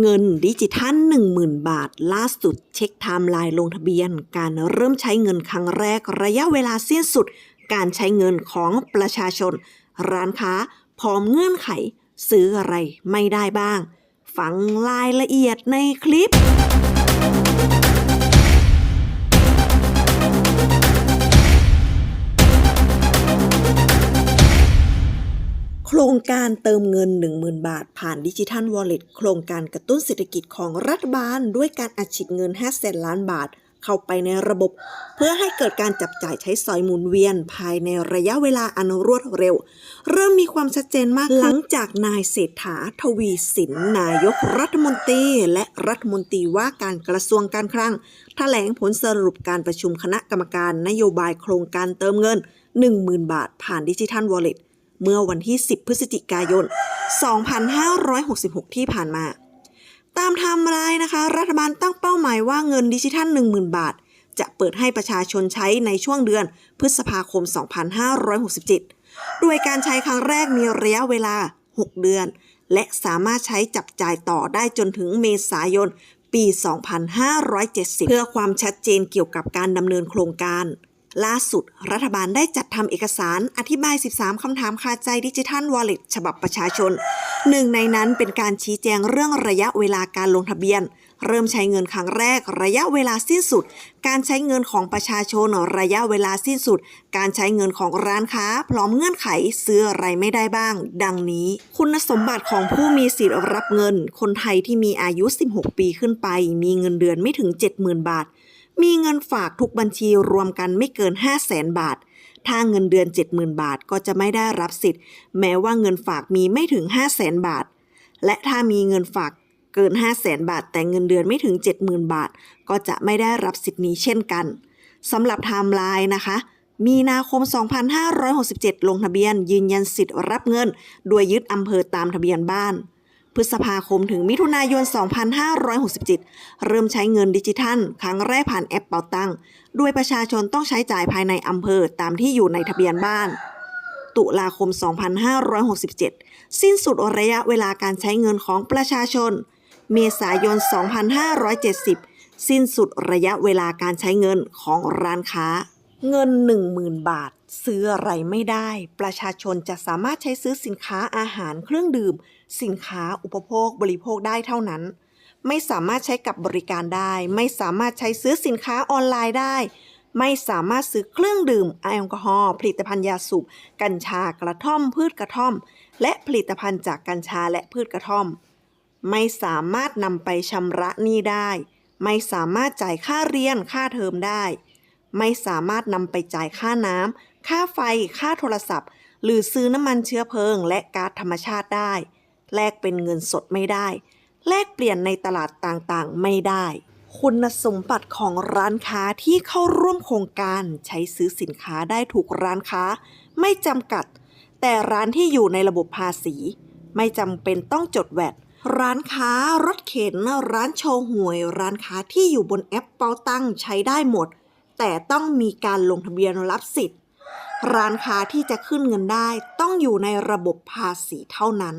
เงินดิจิทัล 10,000 บาท ล่าสุดเช็คไทม์ไลน์ลงทะเบียน การเริ่มใช้เงินครั้งแรกระยะเวลาสิ้นสุด การใช้เงินของประชาชน ร้านค้าพร้อมเงื่อนไข ซื้ออะไรไม่ได้บ้าง ฟังรายละเอียดในคลิป รงการเติมเงิน 10,000 บาท ผ่านดิจิทัลวอลเล็ตโครงการกระตุ้นเศรษฐกิจของรัฐบาล ด้วยการอัดฉีดเงิน 5 แสนล้านบาท เข้าไปในระบบ เพื่อให้เกิดการจับจ่ายใช้สอยหมุนเวียน ภายในระยะเวลาอันรวดเร็ว เริ่มมีความชัดเจนมากหลังจากนายเศรษฐาทวีสินนายกรัฐมนตรี และรัฐมนตรีว่าการกระทรวงการคลังแถลงผลสรุปการประชุมคณะกรรมการนโยบายโครงการเติมเงิน 10,000 บาท ผ่านดิจิทัลวอลเล็ต เมื่อวันที่ 10 พฤศจิกายน 2566 ที่ผ่านมา ตามไทม์ไลน์นะคะ รัฐบาลตั้งเป้าหมายว่าเงินดิจิทัล 10,000 บาท จะเปิดให้ประชาชนใช้ในช่วงเดือนพฤษภาคม 2567 โดยการใช้ครั้งแรกมีระยะเวลา 6 เดือน และสามารถใช้จับจ่ายต่อได้จนถึงเมษายนปี 2570 เพื่อความชัดเจนเกี่ยวกับการดำเนินโครงการ ล่าสุด รัฐบาลได้จัดทำเอกสารอธิบาย 13 คำถามคาใจดิจิทัลวอลเล็ตฉบับประชาชน หนึ่งในนั้นเป็นการชี้แจงเรื่องระยะเวลาการลงทะเบียน เริ่มใช้เงินครั้งแรก ระยะเวลาสิ้นสุด การใช้เงินของประชาชนระยะเวลาสิ้นสุด การใช้เงินของร้านค้า พร้อมเงื่อนไขซื้ออะไรไม่ได้บ้าง ดังนี้ คุณสมบัติของผู้มีสิทธิ์รับเงิน คนไทยที่มีอายุ 16 ปีขึ้นไป มีเงินเดือนไม่ถึง 70,000 บาท มีเงินฝากทุกบัญชีรวมกันไม่เกิน 5 0 0แสนบาท ถ้าเงินเดือน 70,000 บาทก็จะไม่ได้รับสิทธิ์ แม้ว่าเงินฝากมีไม่ถึง 5 0 0แสนบาท และถ้ามีเงินฝากเกิน 5 0 0แสนบาท แต่เงินเดือนไม่ถึง 70,000 บาท ก็จะไม่ได้รับสิทธิ์นี้เช่นกันสำหรับไทม์ไลน์นะคะ มีนาคม 2567 ลงทะเบียน ยืนยันสิทธิ์รับเงิน โดยยึดอำเภอตามทะเบียนบ้าน พฤษภาคมถึงมิถุนายน 2567 เริ่มใช้เงินดิจิทัล ครั้งแรกผ่านแอปเป๋าตังค์โดยประชาชนต้องใช้จ่ายภายในอำเภอตามที่อยู่ในทะเบียนบ้าน ตุลาคม 2567 สิ้นสุดระยะเวลาการใช้เงินของประชาชน เมษายน 2570 สิ้นสุดระยะเวลาการใช้เงินของร้านค้า เงิน 10,000 บาท ซื้ออะไรไม่ได้ ประชาชนจะสามารถใช้ซื้อสินค้าอาหารเครื่องดื่ม สินค้าอุปโภคบริโภคได้เท่านั้น ไม่สามารถใช้กับบริการได้ ไม่สามารถใช้ซื้อสินค้าออนไลน์ได้ ไม่สามารถซื้อเครื่องดื่มแอลกอฮอล์ผลิตภัณฑ์ยาสูบกัญชากระท่อม พืชกระท่อม และผลิตภัณฑ์จากกัญชาและพืชกระท่อม ไม่สามารถนำไปชำระหนี้ได้ ไม่สามารถจ่ายค่าเรียนค่าเทอมได้ ไม่สามารถนำไปจ่ายค่าน้ำ ค่าไฟ ค่าโทรศัพท์ หรือซื้อน้ำมันเชื้อเพลิง และก๊าซธรรมชาติได้ แลกเป็นเงินสดไม่ได้ แลกเปลี่ยนในตลาดต่างๆ ไม่ได้ คุณสมบัติของร้านค้าที่เข้าร่วมโครงการใช้ซื้อสินค้าได้ถูกร้านค้า ไม่จำกัด แต่ร้านที่อยู่ในระบบภาษี ไม่จำเป็นต้องจดแวดร้านค้ารถเข็น ร้านโชว์หวย ร้านค้าที่อยู่บนแอปเปาตังใช้ได้หมด แต่ต้องมีการลงทะเบียนรับสิทธิ์ ร้านค้าที่จะขึ้นเงินได้ต้องอยู่ในระบบภาษีเท่านั้น